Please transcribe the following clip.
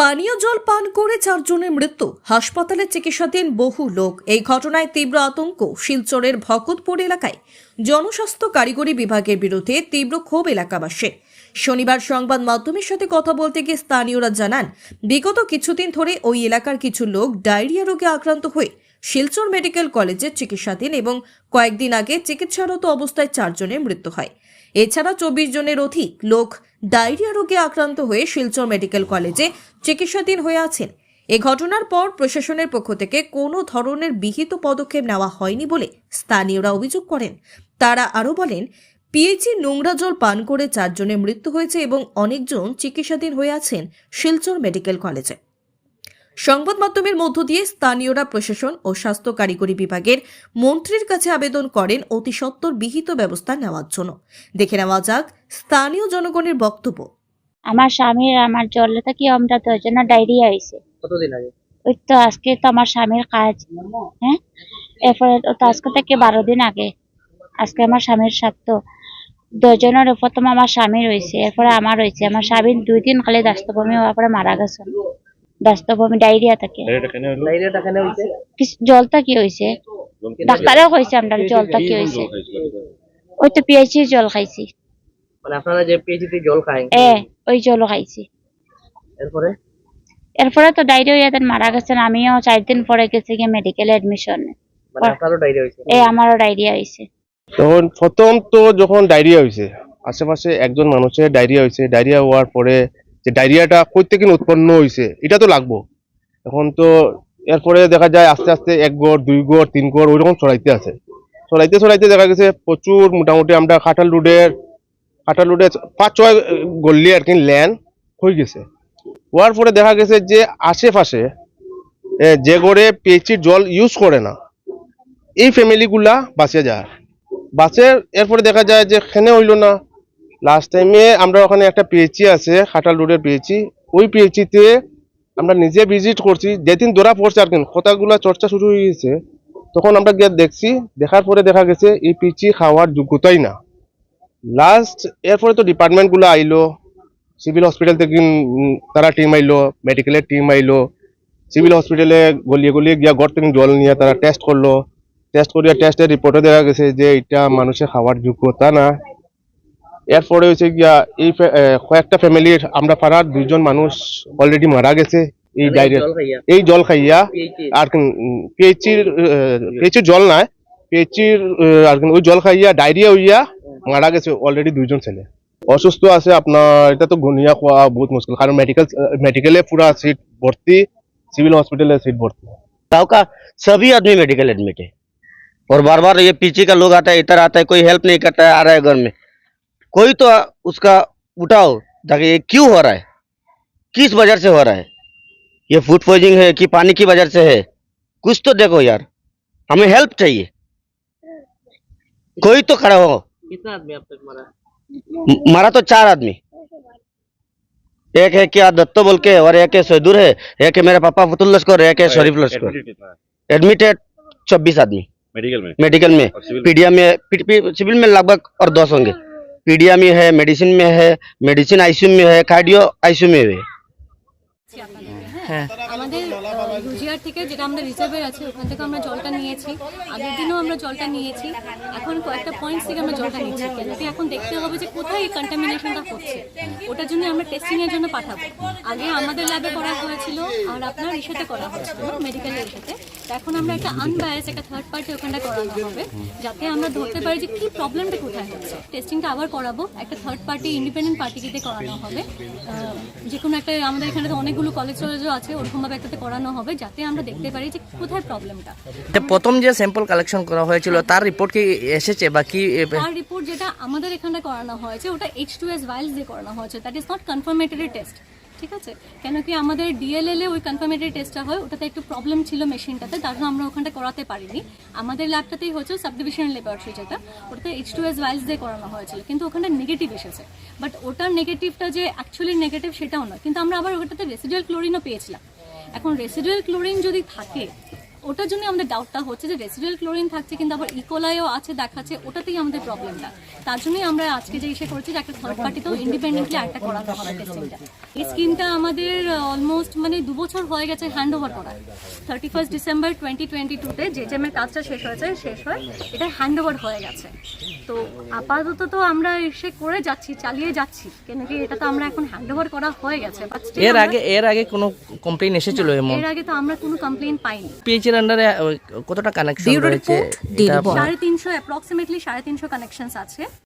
পানীয় জল পান করে চারজনের মৃত্যু। হাসপাতালে চিকিৎসাধীন বহু লোক। এই ঘটনায় তীব্র আতঙ্ক শিলচরের ভকতপুর এলাকায়। জনস্বাস্থ্য কারিগরি বিভাগের বিরুদ্ধে তীব্র ক্ষোভ এলাকাবাসীর শনিবার সংবাদ মাধ্যমের সাথে কথা বলতে গিয়ে স্থানীয়রা জানান, বিগত কিছুদিন ধরে ওই এলাকার কিছু লোক ডায়রিয়া রোগে আক্রান্ত হয়ে শিলচর মেডিকেল কলেজে চিকিৎসাধীন এবং কয়েকদিন আগে চিকিৎসারত অবস্থায় চারজনের মৃত্যু হয়। এছাড়া চব্বিশ জনের অধিক লোক ডায়রিয়া রোগে আক্রান্ত হয়ে শিলচর মেডিকেল কলেজে চিকিৎসাধীন হয়ে আছেন। এ ঘটনার পর প্রশাসনের পক্ষ থেকে কোনো ধরনের বিহিত পদক্ষেপ নেওয়া হয়নি বলে স্থানীয়রা অভিযোগ করেন। তারা আরও বলেন, পিএইচি নোংরা জল পান করে চারজনের মৃত্যু হয়েছে এবং অনেকজন চিকিৎসাধীন হয়ে আছেন শিলচর মেডিকেল কলেজে। সংবাদ মাধ্যমের মধ্য দিয়ে স্থানীয়রা প্রশাসন ও স্বাস্থ্য কারিগরি বিভাগের মন্ত্রীর কাছে আবেদন করেন অতি সত্বর বিহিত ব্যবস্থা নেওয়ার জন্য। দেখে নেওয়া যাক স্থানীয় জনগণের বক্তব্য। আমার স্বামীর আমার জলে থাকি আমরা দুজনের ডায়রিয়া হয়েছে? কতদিন আগে? ওই তো আজকে তো আমার স্বামীর কাজ। হ্যাঁ? এরপরে তো তো আজকে থেকে বারো দিন আগে। আজকে আমার স্বামীর স্বার্থ দুজনের প্রথম আমার স্বামীর রয়েছে এরপরে আমার রয়েছে আমার স্বামীর দুই দিন খালি দাস্তভূমি হওয়ার পরে মারা গেছে। দাস্তভূমি ডায়রিয়া থাকে। জলটা কি হয়েছে ডাক্তারেও কইছে আমরা জলটা কি হয়েছে ওই তো পিএইচির জল খাইছি। মানে আপনারা যে পিএইচডি জল খায় এ ওই জলও খাইছি। এরপরে? এরপরে তো ডায়রিয়া মারা গেছেন। আমিও চার দিন পরে গেছি গিয়ে মেডিকেলে অ্যাডমিশন মানে আপনারও ডায়রিয়া হয়েছে এ আমারও ডায়রিয়া হয়েছে তখন প্রথম তো যখন ডায়রিয়া হয়েছে আশেপাশে একজন মানুষের ডায়রিয়া হয়েছে ডায়রিয়া হওয়ার পরে যে ডায়রিয়াটা থেকে উৎপন্ন হয়েছে এটা তো লাগবো। এখন তো এরপরে দেখা যায় আস্তে আস্তে এক গড়, দুই গড়, তিন গড় ওইরকম ছড়াইতে আছে। ছড়াইতে ছড়াইতে দেখা গেছে প্রচুর মোটামুটি আমরা খাটাল রোডের খাটাল রোডের পাঁচ ছয় গল্লি আর কি ল্যান্ড হয়ে গেছে। হওয়ার পরে দেখা গেছে যে আশেপাশে যে গড়ে পিএইচির জল ইউজ করে না, এই ফ্যামিলিগুলা বাঁচে যায়। বাসের এরপরে দেখা যায় যে খেনে হইল না লাস্ট টাইমে আমরা ওখানে একটা পিএইচি আছে খাটাল রোডের পিএইচি ওই পিএইচিতে আমরা নিজে ভিজিট করছি। যেদিন ধরা পড়ছে আর কি, কথাগুলো চর্চা শুরু হয়ে গেছে, তখন আমরা গিয়ে দেখছি, দেখার পরে দেখা গেছে এই পিএইচি খাওয়ার যোগ্যতাই না। লাস্ট এরপরে তো ডিপার্টমেন্টগুলো আইলো সিভিল হসপিটাল থেকে তারা টিম আইলো মেডিকেলের টিম আইলো। সিভিল হসপিটালে গলিয়ে গলিয়ে গিয়া ঘর থেকে জল নিয়ে তারা টেস্ট করল। টেস্ট করিয়া টেস্টের রিপোর্টে দেখা গেছে যে এটা মানুষের খাওয়ার যোগ্যতা না। এরপরে হচ্ছে গিয়া এই ফে- এ, কয়েকটা ফ্যামিলির আমরা পাড়ার দুইজন মানুষ অলরেডি মারা গেছে এই ডায়রিয়া জল খাইয়া এই জল খাইয়া পিএইচডি আর পিএইচির পিএইচির জল নাই পিএইচির আর কি ওই জল খাইয়া ডায়রিয়া হইয়া মারা গেছে অলরেডি দুইজন ছেলে অসুস্থ আছে আপনার এটা তো গুনিয়া খোয়া বহুত মুশকিল কারণ মেডিকেল মেডিকেলে পুরা সিট ভর্তি সিভিল হসপিটালে সিট ভর্তি गांव का सभी आदमी मेडिकल एडमिट है और बार बार ये पीछे का लोग आता है इधर आता है कोई हेल्प नहीं करता है आ रहा है घर में कोई तो उसका उठाओ ताकि ये क्यों हो रहा है? किस वजह से हो रहा है? ये फ़ूड पॉइजनिंग है कि पानी की वजह से है? कुछ तो देखो यार हमें हेल्प चाहिए। कोई तो खड़ा हो। कितना आदमी अब तक मरा? मारा तो चार आदमी। एक है क्या दत्तो बोल के और एक है सैदुर है एक है मेरे पापा फतुल लश्कर एक है शरीफ लश्कर। एडमिटेड है? छब्बीस आदमी। मेडिकल में? मेडिकल में। पीडिया में? सिविल में लगभग और दस होंगे। पीडिया में है मेडिसिन में है मेडिसिन आईसीयू में है कार्डियो आईसीयू में है আমাদের রুজিয়ার থেকে যেটা আমাদের রিজার্ভের আছে, ওখান থেকে আমরা জলটা নিয়েছি। আগের দিনও আমরা জলটা নিয়েছি। এখন কয়েকটা পয়েন্টস থেকে আমরা জলটা নিচ্ছি। কিন্তু এখন দেখতে হবে যে কোথায় এই কন্টামিনেশনটা হচ্ছে। ওটার জন্য আমরা টেস্টিংয়ের জন্য পাঠাবো। আগে আমাদের ল্যাবে করা হয়েছিল, আর আপনার ইসাতে করা হয়েছিল মেডিকেলের ইসাতে। এখন আমরা একটা আনবায়াস একটা থার্ড পার্টি ওখানটা করানো হবে, যাতে আমরা ধরতে পারি যে কি প্রবলেমটা কোথায় হচ্ছে। টেস্টিংটা আবার করাবো, একটা থার্ড পার্টি ইন্ডিপেন্ডেন্ট পার্টিকে করানো হবে। যে কোনো একটা আমাদের এখানে তো অনেকগুলো কলেজ টলেজও আছে, ওরকমভাবে একটাতে করানো হবে, যাতে আমরা দেখতে পারি যে কোথায় প্রবলেমটা প্রথম যে স্যাম্পল কালেকশন করা হয়েছিল তার রিপোর্ট কি এসেছে বা কি তার রিপোর্ট যেটা আমাদের এখানে করানো হয়েছে ওটা এইচ টু এস ভাইলস দিয়ে করানো হয়েছে। That is not confirmatory test ঠিক আছে? কেন কি আমাদের ডিএলএল এ ওই কনফার্মেটরি টেস্টটা হয় ওটাতে একটু প্রবলেম ছিল মেশিনটাতে তার জন্য আমরা ওখানটা করাতে পারিনি। আমাদের ল্যাবটাতেই হচ্ছে সাব ডিভিশনাল ল্যাবরেটরি যেটা ওটাতে এইচ টু এস ভাইলস দিয়ে করানো হয়েছিল কিন্তু ওখানে নেগেটিভ এসেছে। বাট ওটার নেগেটিভটা যে অ্যাকচুয়ালি নেগেটিভ সেটাও নয় কিন্তু আমরা আবার ওটাতে রেসিডুয়াল ক্লোরিনও পেয়েছিলাম। এখন রেসিডুয়াল ক্লোরিন যদি থাকে ওটার জন্য আমাদের ডাউটটা হচ্ছে যে রেসিডুয়াল ক্লোরিন থাকছে কিন্তু আবার ইকোলাইও আছে দেখাচ্ছে ওটাতেই আমাদের প্রবলেমটা তার জন্যই আমরা আজকে যে ইসে করেছি যে একটা থার্ড পার্টিতেও ইন্ডিপেন্ডেন্টলি একটা করাতে হবে টেস্টিংটা এই স্কিমটা আমাদের অলমোস্ট মানে দু বছর হয়ে গেছে হ্যান্ড ওভার করা। Thirty first December twenty twenty টুতে যে জেমের কাজটা শেষ হয়েছে শেষ হয় এটা হ্যান্ড ওভার হয়ে গেছে। তো আপাতত তো আমরা এসে করে যাচ্ছি চালিয়ে যাচ্ছি। কেন কি এটা তো আমরা এখন হ্যান্ড ওভার করা হয়ে গেছে এর আগে এর আগে কোনো কমপ্লেন এসেছিল এর আগে তো আমরা কোনো কমপ্লেন পাইনি। পিএইচের আন্ডারে কতটা কানেকশন রয়েছে। সাড়ে তিনশো অ্যাপ্রক্সিমেটলি সাড়ে তিনশো কানেকশনস আছে